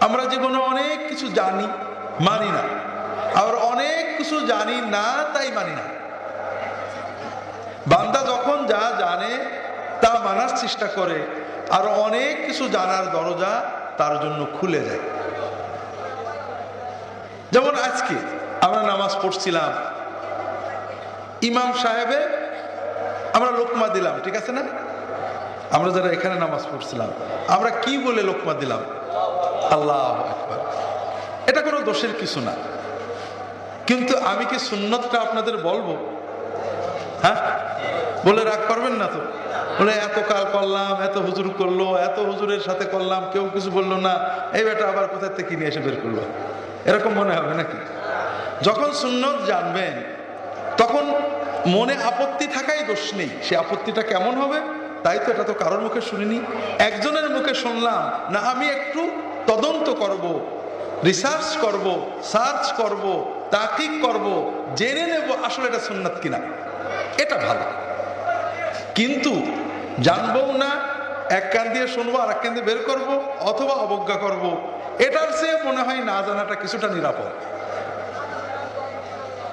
আমরা জীবনে অনেক কিছু জানি, মানি না। আবার অনেক কিছু জানি না, তাই মানি না। বান্দা যখন যা জানে, তা মানার চেষ্টা করে, আর অনেক কিছু জানার দরজা তার জন্য খুলে যায়। যেমন আজকে আমরা নামাজ পড়ছিলাম, ইমাম সাহেবে আমরা লোকমা দিলাম, ঠিক আছে না? আমরা যারা এখানে নামাজ পড়ছিলাম, আমরা কি বলে লোকমা দিলাম? আল্লাহ আকবার। এটা কোনো দোষের কিছু না। কিন্তু আমি কি সুন্নতটা আপনাদের বলব? হ্যাঁ? বলে রাগ করবেন না তো? বলে, এত কাল করলাম, এত হুজুর করল, এত হুজুরের সাথে করলাম, কেউ কিছু বলল না, এই বেটা আবার কোথায় থেকে নিয়ে এসে বের করল? এরকম মনে হবে নাকি? যখন সুন্নত জানবেন, তখন মনে আপত্তি থাকাই দোষ নেই। সে আপত্তিটা কেমন হবে? তাই তো এটা তো কারোর মুখে শুনিনি। একজনের মুখে শুনলাম, না, আমি একটু তদন্ত করব রিসার্চ করব সার্চ করব তাকিক করব, জেনে নেব আসলে এটা সুন্নাত কিনা। এটা ভালো। কিন্তু জানবও না, এক কান দিয়ে শুনব আর এক কান দিয়ে বের করব, অথবা অবজ্ঞা করব। এটার চেয়ে মনে হয় না জানাটা কিছুটা নিরাপদ।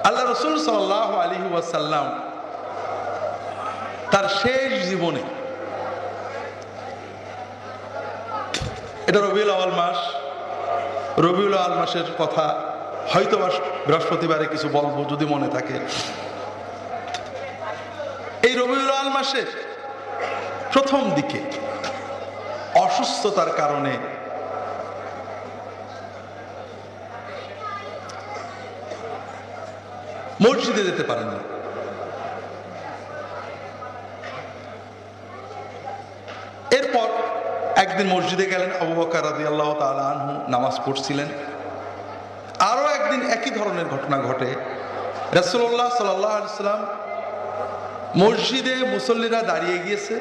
আল্লাহ রসুল সাল্লাহ আলী ওয়াসাল্লাম তার শেষ জীবনে এটা রবিউল আওয়াল মাস। রবিউল আওয়াল মাসের কথা হয়তো বা বৃহস্পতিবারে কিছু বলব যদি মনে থাকে। এই রবিউল আল মাসের প্রথম দিকে অসুস্থতার কারণে মসজিদে যেতে পারেন না এরপর একদিন মসজিদে গেলেন আবু বকর রাজি আল্লাহ আনহু, নামাজ পড়ছিলেন। আরও একদিন একই ধরনের ঘটনা ঘটে। রসুল্লাহ সাল্লাহ সাল্লাম মসজিদে মুসল্লিরা দাঁড়িয়ে গিয়েছে।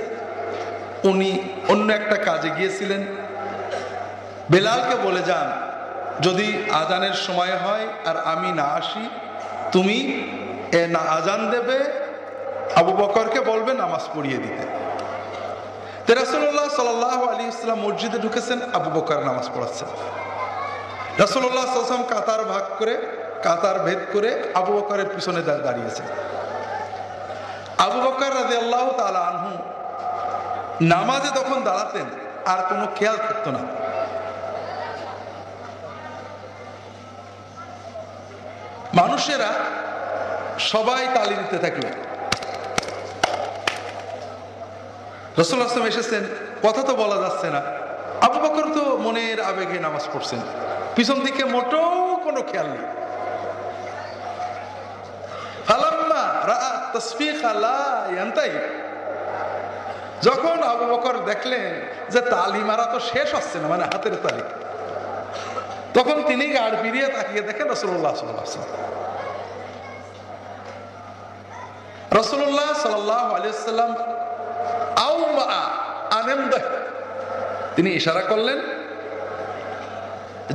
উনি অন্য একটা কাজে গিয়েছিলেন। বেলালকে বলে যান, যদি আজানের সময় হয় আর আমি না আসি, তুমি এ না আজান দেবে, আবু বকরকে বলবে নামাজ পড়িয়ে দিতে। তেরাসল্লাহ সাল আলী ইসলাম মসজিদে ঢুকেছেন, আবু বকর নামাজ পড়াচ্ছেন। রাসুল্লাহ সাল্লাম কাতার ভাগ করে, কাতার ভেদ করে আবু বকরের পিছনে দাঁড়িয়েছেন। আবু বকর রাজি আল্লাহ তালা আনহু নামাজে তখন দাঁড়াতেন, আর কোনো খেয়াল থাকতো না। মানুষেরা সবাই তালি দিতে থাকল রসুল আসলাম এসেছেন, কথা তো বলা যাচ্ছে না। আবু বকর তো মনের আবেগে নামাজ পড়ছেন। পিছন দিকে মোটেও কোনো খেয়াল নেই। যখন আবু বকর দেখলেন যে তালি মারা তো শেষ হচ্ছে না মানে হাতের তালি, তখন তিনি গাড় ফিরিয়ে তাকিয়ে দেখেন রসুল্লাহ রসুল্লাহ সাল্লাহ আলিয়াল্লাম আউ আনন্দ তিনি ইশারা করলেন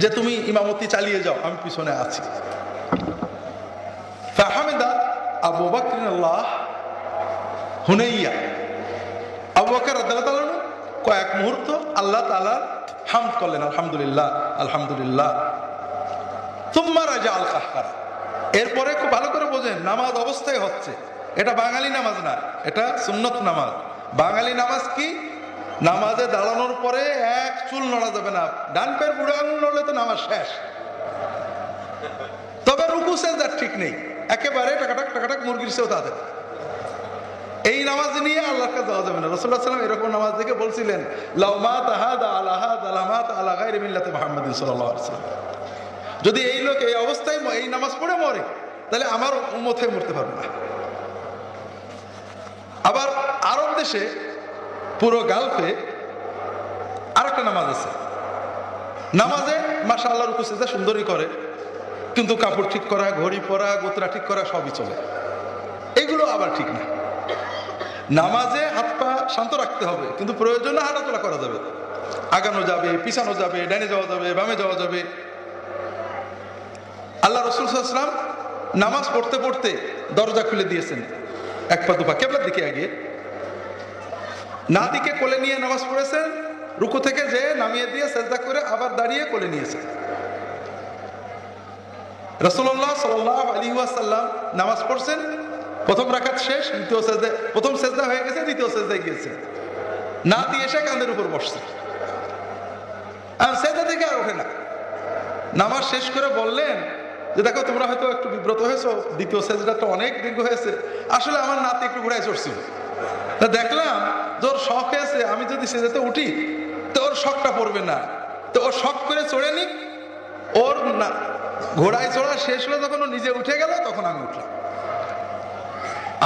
যে তুমি ইমামতি চালিয়ে যাও, আমি পিছনে আছি। ফাহামেদা আবু বকরিনাল্লাহ হুনাইয়া। আবু বকর রাদিয়াল্লাহু কয়েক মুহূর্ত আল্লাহ তাআলা হামদ করলেন, আলহামদুলিল্লাহ আলহামদুলিল্লাহ। তুম্মা রাজা আল কাহকারা এরপরে খুব ভালো করে বোঝেন, নামাজ অবস্থায় হচ্ছে। এটা বাঙালি নামাজ না, এটা সুন্নত নামাজ। বাঙালি নামাজ কি? নামাজে দাঁড়ানোর পরে এক চুল নড়া যাবে না। ডান পের বুড়ো আঙুল নড়লে তো নামাজ শেষ। তবে রুকু সেজদার ঠিক নেই। একেবারে টাকাটাক টাকাটাক মুরগির সেও তাদের এই নামাজ নিয়ে আল্লাহর কাছে যাওয়া যাবে না। রসুল্লাহ সাল্লাম এরকম নামাজ দেখে বলছিলেন লাউমাত আহাদ আলাহাদ আলামাত আলা গায়রি মিল্লাতে আলাইহি যদি এই লোক এই অবস্থায় এই নামাজ পড়ে মরে, তাহলে আমার উম্মতে মরতে পারবে না। আবার আরব দেশে পুরো গালফে আরেকটা নামাজ আছে। নামাজে মাসা আল্লাহর সেজদা সুন্দরই করে, কিন্তু কাপড় ঠিক করা, ঘড়ি পরা, গোতরা ঠিক করা সবই চলে। এগুলো আবার ঠিক না। নামাজে হাত পা শান্ত রাখতে হবে, কিন্তু প্রয়োজনে হাঁটাচলা করা যাবে। আগানো যাবে, পিছানো যাবে ডানে যাওয়া যাবে, বামে যাওয়া যাবে। আল্লাহ রসুল নামাজ পড়তে পড়তে দরজা খুলে দিয়েছেন। এক পা দুপা কেবলার দিকে আগে না দিকে কোলে নিয়ে নামাজ পড়েছেন রুকু থেকে যে নামিয়ে দিয়ে সেজদা করে আবার দাঁড়িয়ে কোলে নিয়েছে। রসুল্লাহ সাল্লাহ আলী ওয়াসাল্লাম নামাজ পড়ছেন, প্রথম রাখাত শেষ, দ্বিতীয় সেজদা, প্রথম সেজদা হয়ে গেছে, দ্বিতীয় সেজদায় গিয়েছে। নাতি এসে কাঁধের উপর বসছে। আর সেজদা থেকে আর ওঠে না। নামাজ শেষ করে বললেন যে, দেখো, তোমরা হয়তো একটু বিব্রত হয়েছো, দ্বিতীয় সেজদাটা অনেক দীর্ঘ হয়েছে আসলে আমার নাতি একটু ঘুরাই চড়ছিল তা দেখলাম ওর শখ হয়েছে আমি যদি সেজাতে উঠি, তো ওর শখটা পড়বে না। তো ও শখ করে চড়ে নি ওর না, ঘোড়ায় চড়া শেষ হলে যখন ও নিজে উঠে গেল, তখন আমি উঠলাম।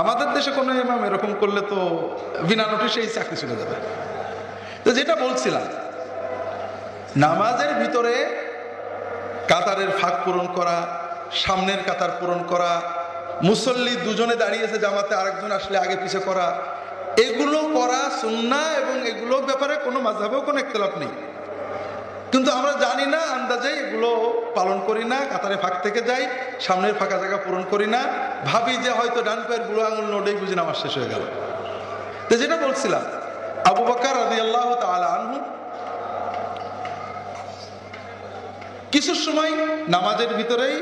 আমাদের দেশে কোনো ইমাম এরকম করলে তো বিনা নোটিশে এই চাকরি চলে যাবে। তো যেটা বলছিলাম, নামাজের ভিতরে কাতারের ফাঁক পূরণ করা, সামনের কাতার পূরণ করা মুসল্লি দুজনে দাঁড়িয়েছে জামাতে, আরেকজন আসলে আগে পিছে করা। এগুলো করা সুন্না এবং এগুলোর ব্যাপারে কোনো মাঝাবেও কোনো একতলাপ নেই। কিন্তু আমরা জানি না আন্দাজে এগুলো পালন করি না, কাতারে ফাঁক থেকে যাই, সামনের ফাঁকা জায়গা পূরণ করি না। ভাবি যে হয়তো ডান পায়ের বুড়ো আঙুল নোডেই বুঝি নামাজ শেষ হয়ে গেল। তো যেটা বলছিলাম, আবু বাক্কার রাজি আল্লাহ আনহু কিছু সময় নামাজের ভিতরেই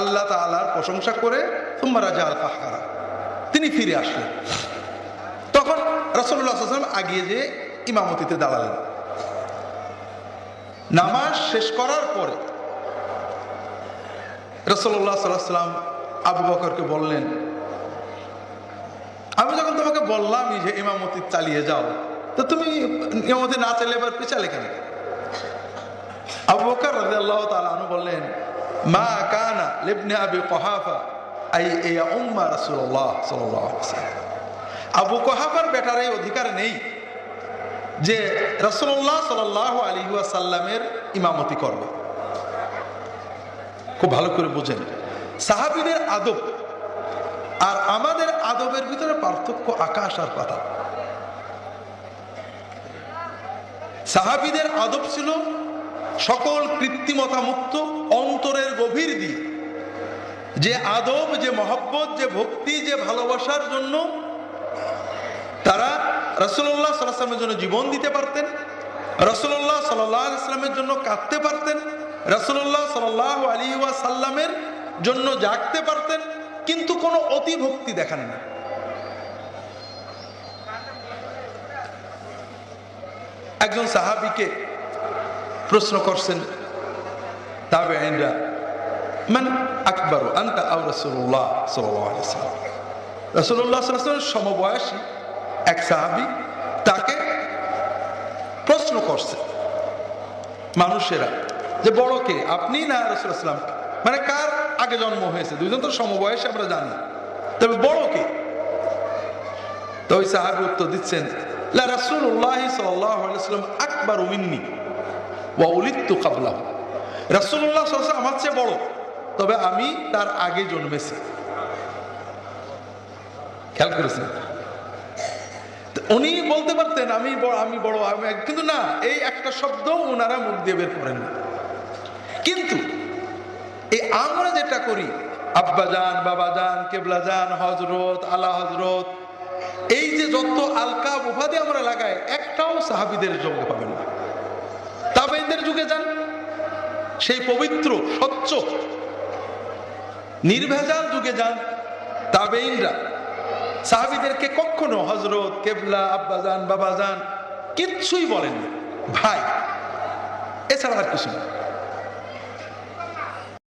আল্লাহ তালার প্রশংসা করে রাজা তিনি ফিরে আসলেন। তখন রসল্লাহ আগিয়ে যে ইমামতিতে দাঁড়ালেন। নামাজ শেষ করার পরে রসল্লাহ সাল্লাম আবু বকরকে বললেন, আমি যখন তোমাকে বললামই যে ইমামতি চালিয়ে যাও, তো তুমি ইমামতি না চালিয়ে এবার পেছালে কেন? আবু বকর আনহু বললেন, মা কানা লিবনে আবি কুহাফা আবু কুহাফার বেটার এই অধিকার নেই যে রাসূলুল্লাহ সাল্লাল্লাহু আলাইহি ওয়াসাল্লামের ইমামতি করবে। খুব ভালো করে বুঝেন। সাহাবীদের আদব আর আমাদের আদবের ভিতরে পার্থক্য আকাশ আর পাতাল। সাহাবিদের আদব ছিল সকল কৃত্রিমতা মুক্ত অন্তরের গভীর দিয়ে যে আদব, যে মহব্বত, যে ভক্তি, যে ভালোবাসার জন্য তারা রসুল্লাহ সাল্লামের জন্য জীবন দিতে পারতেন রসুল্লাহ সাল্লামের জন্য কাঁদতে পারতেন রসুল্লাহ সাল্লাহ আলী সাল্লামের জন্য জাগতে পারতেন, কিন্তু কোনো অতি ভক্তি দেখান না। একজন সাহাবিকে প্রশ্ন করছেন তবে আইনরা মান আকবর আন্তা আও রসুল্লাহ সাল্লাম। রসুল্লাহ সাল্লামের সমবয়সী এক সাহাবি তাকে প্রশ্ন করছে, মানুষেরা, যে বড় কে? আপনি না রসুলাম মানে কার আগে জন্ম হয়েছে? দুজন তো সমবয়সে, আমরা জানি। তবে বড় কে? তো ওই সাহাবি উত্তর দিচ্ছেন আলাইহি ওয়াসাল্লাম আকবার মিন্নি ওয়া উলিদতু ক্বাবলাহু রাসূলুল্লাহ সাল্লাল্লাহু আমার চেয়ে বড়। তবে আমি তার আগে জন্মেছি। খেয়াল করেছেন? উনি বলতে পারতেন, আমি আমি বড়, আমি কিন্তু না, এই একটা শব্দ ওনারা মুখ দিয়ে বের করেন না। কিন্তু এই আমরা যেটা করি, আব্বা যান, বাবা যান, কেবলা যান হজরত আলা হজরত এই যে যত আলকা উপাধি আমরা লাগাই, একটাও সাহাবিদের যোগ্য পাবেন না। তাবেইদের যুগে যান, সেই পবিত্র, স্বচ্ছ নির্ভেজাল যুগে যান তাবেইনরা। সাহাবিদেরকে কখনো হজরত কেবলা, আব্বাজান, বাবাজান কিচ্ছুই বলেন ভাই, এছাড়া আর কিছু না।